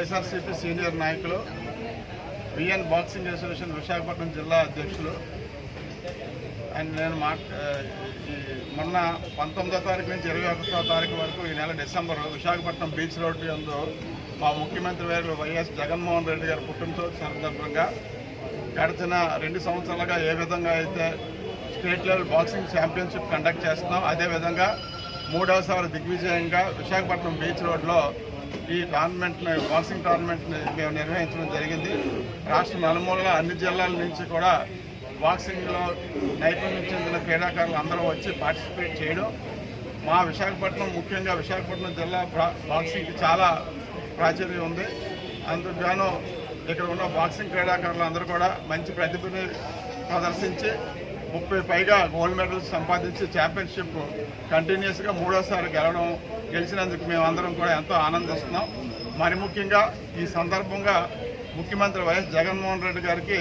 YSRCP senior నాయకులు VN boxing association Visakhapatnam జిల్లా అధ్యక్షులు. అండ్ నేను మా మొన్న పంతొమ్మిదో తారీఖు నుంచి ఇరవై ఒకటో తారీఖు వరకు ఈ నెల డిసెంబర్ విశాఖపట్నం బీచ్ రోడ్డు యందు మా ముఖ్యమంత్రి గారు వైఎస్ జగన్మోహన్ రెడ్డి గారి పుట్టినరోజు సందర్భంగా గడిచిన రెండు సంవత్సరాలుగా ఏ విధంగా అయితే state level boxing championship conduct చేస్తున్నాం అదేవిధంగా మూడవసారి దిగ్విజయంగా విశాఖపట్నం బీచ్ రోడ్లో ఈ టోర్నమెంట్ని బాక్సింగ్ టోర్నమెంట్ని మేము నిర్వహించడం జరిగింది. రాష్ట్ర నలుమూలగా అన్ని జిల్లాల నుంచి కూడా బాక్సింగ్లో నైపుణ్యం చెందిన క్రీడాకారులు అందరూ వచ్చి పార్టిసిపేట్ చేయడం. మా విశాఖపట్నం ముఖ్యంగా విశాఖపట్నం జిల్లా బాక్సింగ్కి చాలా ప్రాచుర్యం ఉంది. అందుకుగాను ఇక్కడ ఉన్న బాక్సింగ్ క్రీడాకారులు అందరూ కూడా మంచి ప్రతిభని ప్రదర్శించి ముప్పై పైగా గోల్డ్ మెడల్స్ సంపాదించి ఛాంపియన్షిప్ కంటిన్యూస్గా మూడోసారి గెలవడం గెలిచినందుకు మేమందరం కూడా ఎంతో ఆనందిస్తున్నాం. మరి ముఖ్యంగా ఈ సందర్భంగా ముఖ్యమంత్రి వైఎస్ జగన్మోహన్ రెడ్డి గారికి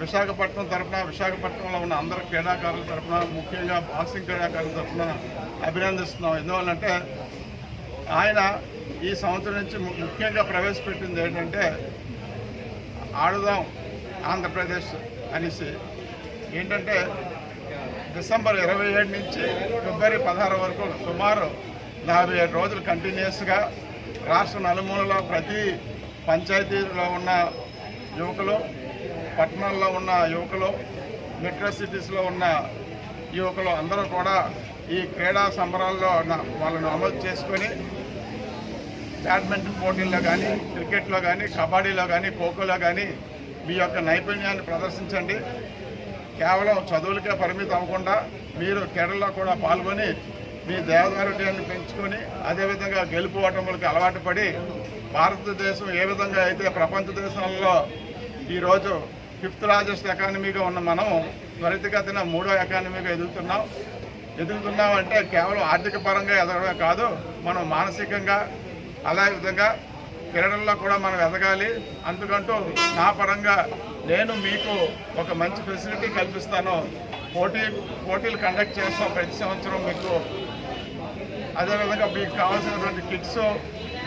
విశాఖపట్నం తరఫున విశాఖపట్నంలో ఉన్న అందరు క్రీడాకారుల తరఫున ముఖ్యంగా బాక్సింగ్ క్రీడాకారుల తరఫున అభినందిస్తున్నాం. ఎందువల్లంటే ఆయన ఈ సంవత్సరం నుంచి ము- ముఖ్యంగా ప్రవేశపెట్టింది ఏంటంటే ఆడుదాం ఆంధ్రప్రదేశ్ అనేసి ఏంటంటే డిసెంబర్ ఇరవై ఏడు నుంచి ఫిబ్రవరి పదహారు వరకు సుమారు యాభై ఏడు రోజులు కంటిన్యూస్గా రాష్ట్ర నలుమూలలో ప్రతి పంచాయతీలో ఉన్న యువకులు పట్టణాల్లో ఉన్న యువకులు మెట్రో సిటీస్లో ఉన్న యువకులు అందరూ కూడా ఈ క్రీడా సంబరాల్లో నా- వాళ్ళను అమలు చేసుకొని బ్యాడ్మింటన్ పోటీల్లో కానీ క్రికెట్లో కానీ కబడ్డీలో కానీ ఖోఖోలో కానీ మీ యొక్క నైపుణ్యాన్ని ప్రదర్శించండి. కేవలం చదువులకే పరిమితం అవ్వకుండా మీరు క్రీడల్లో కూడా పాల్గొని మీ దేవదారుడ్యాన్ని పెంచుకొని అదేవిధంగా గెలుపు ఓటములకు అలవాటు పడి భారతదేశం ఏ విధంగా అయితే ప్రపంచ దేశంలో ఈరోజు ఫిఫ్త్ లార్జెస్ట్ ఎకానమీగా ఉన్న మనం త్వరితగతిన మూడో ఎకానమీగా ఎదుగుతున్నాం. ఎదుగుతున్నాం అంటే కేవలం ఆర్థిక పరంగా ఎదగడమే కాదు మనం మానసికంగా అలాగే విధంగా క్రీడల్లో కూడా మనం ఎదగాలి. అందుకంటూ నా పరంగా నేను మీకు ఒక మంచి ఫెసిలిటీ కల్పిస్తాను. పోటీ పోటీలు కండక్ట్ చేస్తాం ప్రతి సంవత్సరం మీకు. అదేవిధంగా మీకు కావాల్సినటువంటి కిట్స్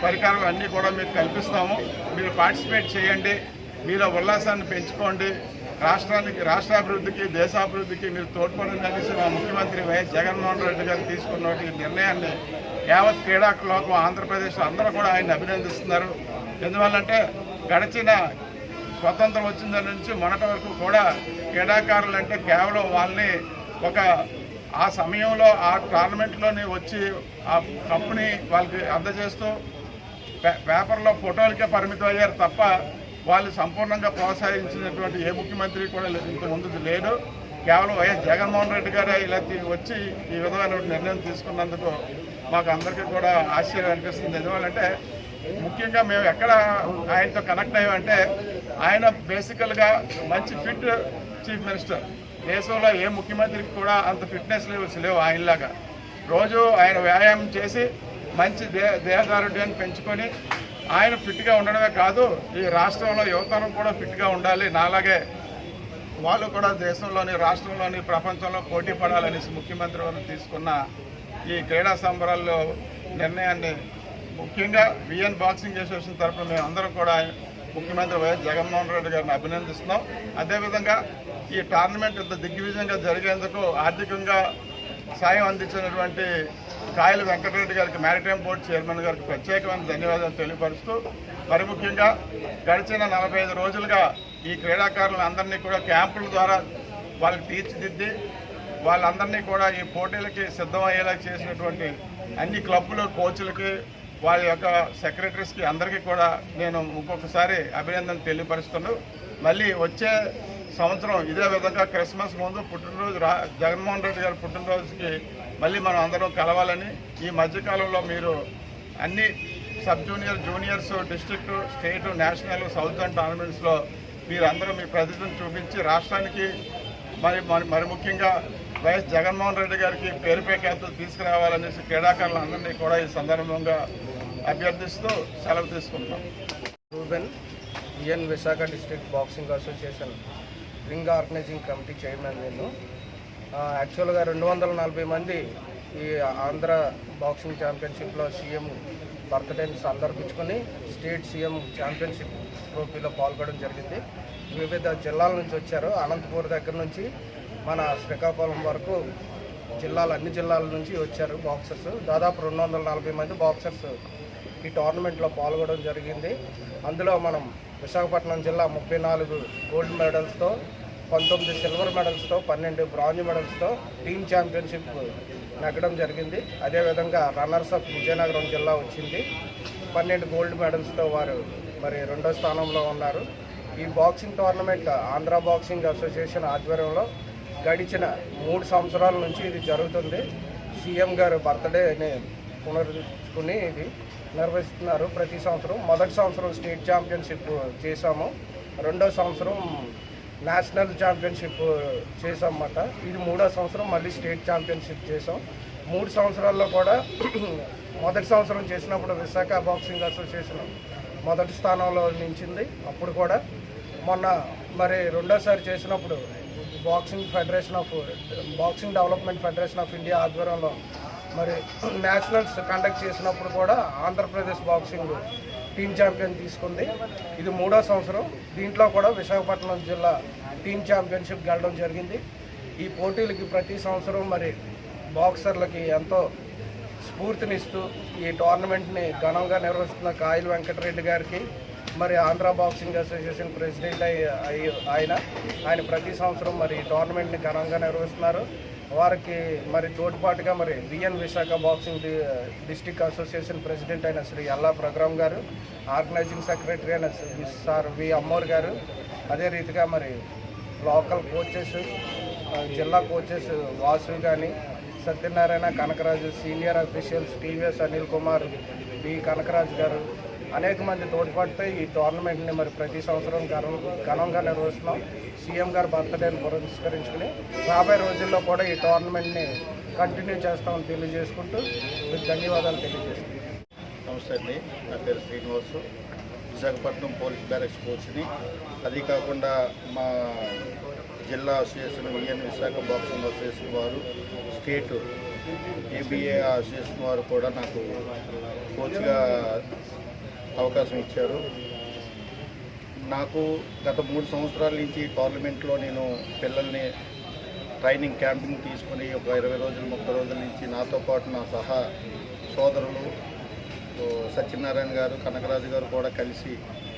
పరికరాలు అన్నీ కూడా మీకు కల్పిస్తాము. మీరు పార్టిసిపేట్ చేయండి. మీలో ఉల్లాసాన్ని పెంచుకోండి. రాష్ట్రానికి రాష్ట్రాభివృద్ధికి దేశాభివృద్ధికి మీరు తోడ్పడండి అనేసి మా ముఖ్యమంత్రి వైఎస్ జగన్మోహన్ రెడ్డి గారు తీసుకున్న ఈ నిర్ణయాన్ని యావత్ క్రీడాకులోకం ఆంధ్రప్రదేశ్ అందరూ కూడా ఆయన అభినందిస్తున్నారు. ఎందువల్లంటే గడిచిన స్వతంత్రం వచ్చిన దాని నుంచి మొన్నటి వరకు కూడా క్రీడాకారులు అంటే కేవలం వాళ్ళని ఒక ఆ సమయంలో ఆ టోర్నమెంట్లోని వచ్చి ఆ కప్పుని వాళ్ళకి అందజేస్తూ పేపర్లో ఫోటోలకే పరిమితం అయ్యారు తప్ప వాళ్ళు సంపూర్ణంగా ప్రోత్సహించినటువంటి ఏ ముఖ్యమంత్రి కూడా ఇంతకుముందు లేడు. కేవలం వైఎస్ జగన్మోహన్ రెడ్డి గారే ఇలా వచ్చి ఈ విధమైన నిర్ణయం తీసుకున్నందుకు మాకు అందరికీ కూడా ఆశ్చర్యం అనిపిస్తుంది. ఎందువల్లంటే ముఖ్యంగా మేము ఎక్కడ ఆయనతో కనెక్ట్ అయ్యామంటే ఆయన బేసికల్గా మంచి ఫిట్ చీఫ్ మినిస్టర్. దేశంలో ఏ ముఖ్యమంత్రికి కూడా అంత ఫిట్నెస్ లెవెల్స్ లేవు ఆయనలాగా. రోజు ఆయన వ్యాయామం చేసి మంచి దే దేహదారుడ్యాన్ని పెంచుకొని ఆయన ఫిట్గా ఉండడమే కాదు ఈ రాష్ట్రంలో యువతరం కూడా ఫిట్గా ఉండాలి. నాలాగే వాళ్ళు కూడా దేశంలోని రాష్ట్రంలోని ప్రపంచంలో పోటీ పడాలనేసి ముఖ్యమంత్రి వారు తీసుకున్న ఈ క్రీడా సంబరాల్లో నిర్ణయాన్ని ముఖ్యంగా విఎన్ బాక్సింగ్ అసోసియేషన్ తరఫున మేము అందరం కూడా ముఖ్యమంత్రి వైఎస్ జగన్మోహన్ రెడ్డి గారిని అభినందిస్తున్నాం. అదేవిధంగా ఈ టోర్నమెంట్ ఇంత దిగ్విజయంగా జరిగేందుకు ఆర్థికంగా సాయం అందించినటువంటి కాయల వెంకటరెడ్డి గారికి మ్యారిటైమ్ బోర్డు చైర్మన్ గారికి ప్రత్యేకమైన ధన్యవాదాలు తెలియపరుస్తూ మరి ముఖ్యంగా గడిచిన నలభై ఐదు రోజులుగా ఈ క్రీడాకారులను అందరినీ కూడా క్యాంపుల ద్వారా వాళ్ళకి తీర్చిదిద్ది వాళ్ళందరినీ కూడా ఈ పోటీలకి సిద్ధమయ్యేలా చేసినటువంటి అన్ని క్లబ్బులు కోచ్లకి వాళ్ళ యొక్క సెక్రటరీస్కి అందరికీ కూడా నేను ఇంకొకసారి అభినందన తెలియపరుస్తున్నాను మళ్ళీ వచ్చే సంవత్సరం ఇదే విధంగా క్రిస్మస్ ముందు పుట్టినరోజు రా జగన్మోహన్ రెడ్డి గారి పుట్టినరోజుకి మళ్ళీ మనం అందరం కలవాలని ఈ మధ్యకాలంలో మీరు అన్ని sub junior juniors district state national southern టోర్నమెంట్స్లో మీరందరూ మీ ప్రతిభను చూపించి రాష్ట్రానికి మరి మరి మరి ముఖ్యంగా వైఎస్ జగన్మోహన్ రెడ్డి గారికి పేరు పేకేతలు తీసుకురావాలనేసి క్రీడాకారులందరినీ కూడా ఈ సందర్భంగా అభ్యర్థిస్తూ సెలవు తీసుకుంటాం Ruben EN Visakha district boxing association ring organising committee chairman నేను. యాక్చువల్గా రెండు వందల నలభై మంది ఈ ఆంధ్ర బాక్సింగ్ ఛాంపియన్షిప్లో సీఎం బర్త్డేని సందర్భించుకొని స్టేట్ సీఎం ఛాంపియన్షిప్ ట్రోఫీలో పాల్గొనడం జరిగింది. వివిధ జిల్లాల నుంచి వచ్చారు. అనంతపూర్ దగ్గర నుంచి మన శ్రీకాకుళం వరకు జిల్లాలు అన్ని జిల్లాల నుంచి వచ్చారు బాక్సర్స్. దాదాపు రెండు వందల నలభై మంది బాక్సర్స్ ఈ టోర్నమెంట్లో పాల్గొనడం జరిగింది. అందులో మనం విశాఖపట్నం జిల్లా ముప్పై నాలుగు గోల్డ్ మెడల్స్తో పంతొమ్మిది సిల్వర్ మెడల్స్తో పన్నెండు బ్రాంజ్ మెడల్స్తో టీమ్ ఛాంపియన్షిప్ నెగ్గడం జరిగింది. అదేవిధంగా రన్నర్స్ అప్ విజయనగరం జిల్లా వచ్చింది. పన్నెండు గోల్డ్ మెడల్స్తో వారు మరి రెండో స్థానంలో ఉన్నారు. ఈ boxing tournament Andhra boxing association ఆధ్వర్యంలో గడిచిన మూడు సంవత్సరాల నుంచి ఇది జరుగుతుంది. సీఎం గారు బర్త్డేని పునరుద్ధరించుకుని ఇది నిర్వహిస్తున్నారు. ప్రతి సంవత్సరం మొదటి సంవత్సరం స్టేట్ ఛాంపియన్షిప్ చేశాము. రెండో సంవత్సరం నేషనల్ ఛాంపియన్షిప్ చేసామన్నమాట ఇది మూడో సంవత్సరం మళ్ళీ స్టేట్ ఛాంపియన్షిప్ చేసాం మూడు సంవత్సరాల్లో కూడా మొదటి సంవత్సరం చేసినప్పుడు విశాఖ బాక్సింగ్ అసోసియేషన్ మొదటి స్థానంలో నిలిచింది. అప్పుడు కూడా మొన్న మరి రెండోసారి చేసినప్పుడు boxing federation of boxing development federation of India ఆధ్వర్యంలో మరి నేషనల్స్ కండక్ట్ చేసినప్పుడు కూడా ఆంధ్రప్రదేశ్ బాక్సింగ్ టీమ్ ఛాంపియన్ తీసుకుంది. ఇది మూడో సంవత్సరం. దీంట్లో కూడా విశాఖపట్నం జిల్లా టీమ్ ఛాంపియన్షిప్ గెలడం జరిగింది. ఈ పోటీలకి ప్రతి సంవత్సరం మరి బాక్సర్లకి ఎంతో స్ఫూర్తినిస్తూ ఈ టోర్నమెంట్ని ఘనంగా నిర్వహిస్తున్న కాయల్ వెంకటరెడ్డి గారికి మరి ఆంధ్ర బాక్సింగ్ అసోసియేషన్ ప్రెసిడెంట్ అయ్యి అయి- ఆయన ఆయన ప్రతి సంవత్సరం మరి ఈ టోర్నమెంట్ని ఘనంగా నిర్వహిస్తున్నారు. వారికి మరి తోడ్పాటుగా మరి VN Visakha boxing district association president అయిన శ్రీ అల్లా ప్రగ్రామ్ గారు ఆర్గనైజింగ్ సెక్రటరీ అయిన సార్ వి అమ్మోర్ గారు అదే రీతిగా మరి లోకల్ కోచెస్ జిల్లా కోచెస్ వాసు కానీ Satyanarayana Kanakaraju senior officials TVS Anil Kumar B Kanakaraju గారు అనేక మంది తోడ్పాటుతో ఈ టోర్నమెంట్ని మరి ప్రతి సంవత్సరం ఘనం ఘనంగా నిర్వహిస్తున్నాం. సీఎం గారు బర్త్డేని పురస్కరించుకుని రాబోయే రోజుల్లో కూడా ఈ టోర్నమెంట్ని కంటిన్యూ చేస్తామని తెలియజేసుకుంటూ మీకు ధన్యవాదాలు తెలియజేస్తున్నాం. నమస్తే అండి. నా పేరు శ్రీనివాసు. విశాఖపట్నం పోలీస్ బ్యారెక్స్ కోచ్ని. అది కాకుండా మా జిల్లా association VN Visakha boxing association వారు స్టేట్ ఏబిఏ అసోసియేషన్ వారు కూడా నాకు కోచ్గా అవకాశం ఇచ్చారు. నాకు గత మూడు సంవత్సరాల నుంచి పార్లమెంట్లో నేను పిల్లల్ని ట్రైనింగ్ క్యాంపింగ్ తీసుకుని ఒక ఇరవై రోజులు ముప్పై రోజుల నుంచి నాతో పాటు నా సహా సోదరులు సత్యనారాయణ గారు కనకరాజు గారు కూడా కలిసి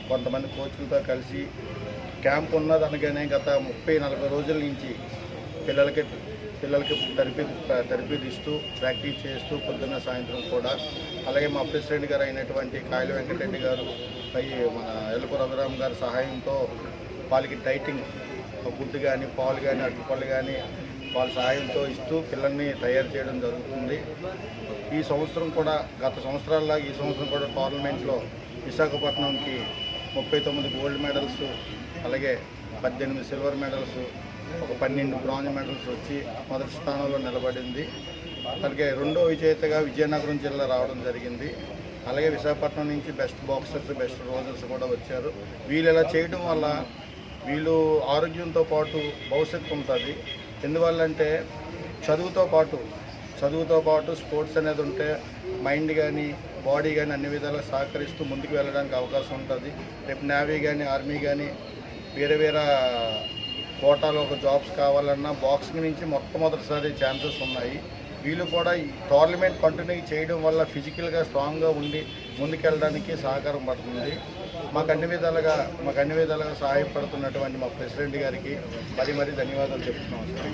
కొంతమంది కోచ్లతో కలిసి క్యాంప్ ఉన్నదనగానే గత ముప్పై నలభై రోజుల నుంచి పిల్లలకి పిల్లలకి థెరపీ థెరపీ ఇస్తూ ప్రాక్టీస్ చేస్తూ పొద్దున్న సాయంత్రం కూడా. అలాగే మా ప్రెసిడెంట్ గారు అయినటువంటి కాయల వెంకటరెడ్డి గారు పై మన ఎల్లుపు రఘురామ్ గారి సహాయంతో వాళ్ళకి డైటింగ్ గుడ్డు కానీ పాలు కానీ అరటిపళ్ళు కానీ వాళ్ళ సహాయంతో ఇస్తూ పిల్లల్ని తయారు చేయడం జరుగుతుంది. ఈ సంవత్సరం కూడా గత సంవత్సరాల్లో ఈ సంవత్సరం కూడా టోర్నమెంట్లో విశాఖపట్నంకి ముప్పై తొమ్మిది గోల్డ్ మెడల్స్ అలాగే పద్దెనిమిది సిల్వర్ మెడల్స్ ఒక పన్నెండు బ్రాంజ్ మెడల్స్ వచ్చి మొదటి స్థానంలో నిలబడింది. అలాగే రెండో విజేతగా విజయనగరం జిల్లా రావడం జరిగింది. అలాగే విశాఖపట్నం నుంచి బెస్ట్ బాక్సర్స్ బెస్ట్ రోజర్స్ కూడా వచ్చారు. వీళ్ళు ఇలా చేయడం వల్ల వీళ్ళు ఆరోగ్యంతో పాటు భవిష్యత్తు ఉంటుంది. ఎందువల్లంటే చదువుతో పాటు చదువుతో పాటు స్పోర్ట్స్ అనేది ఉంటే మైండ్ కానీ బాడీ కానీ అన్ని విధాలుగా సహకరిస్తూ ముందుకు వెళ్ళడానికి అవకాశం ఉంటుంది. రేపు నేవీ కానీ ఆర్మీ కానీ వేరే వేరే కోటాలో ఒక జాబ్స్ కావాలన్నా బాక్సింగ్ నుంచి మొట్టమొదటిసారి ఛాన్సెస్ ఉన్నాయి. వీళ్ళు కూడా ఈ టోర్నమెంట్ కంటిన్యూ చేయడం వల్ల ఫిజికల్గా స్ట్రాంగ్గా ఉండి ముందుకెళ్ళడానికి సహకారం పడుతుంది. మాకు అన్ని విధాలుగా మాకు అన్ని విధాలుగా సహాయపడుతున్నటువంటి మా ప్రెసిడెంట్ గారికి మరీ మరీ ధన్యవాదాలు చెప్తున్నాం సార్.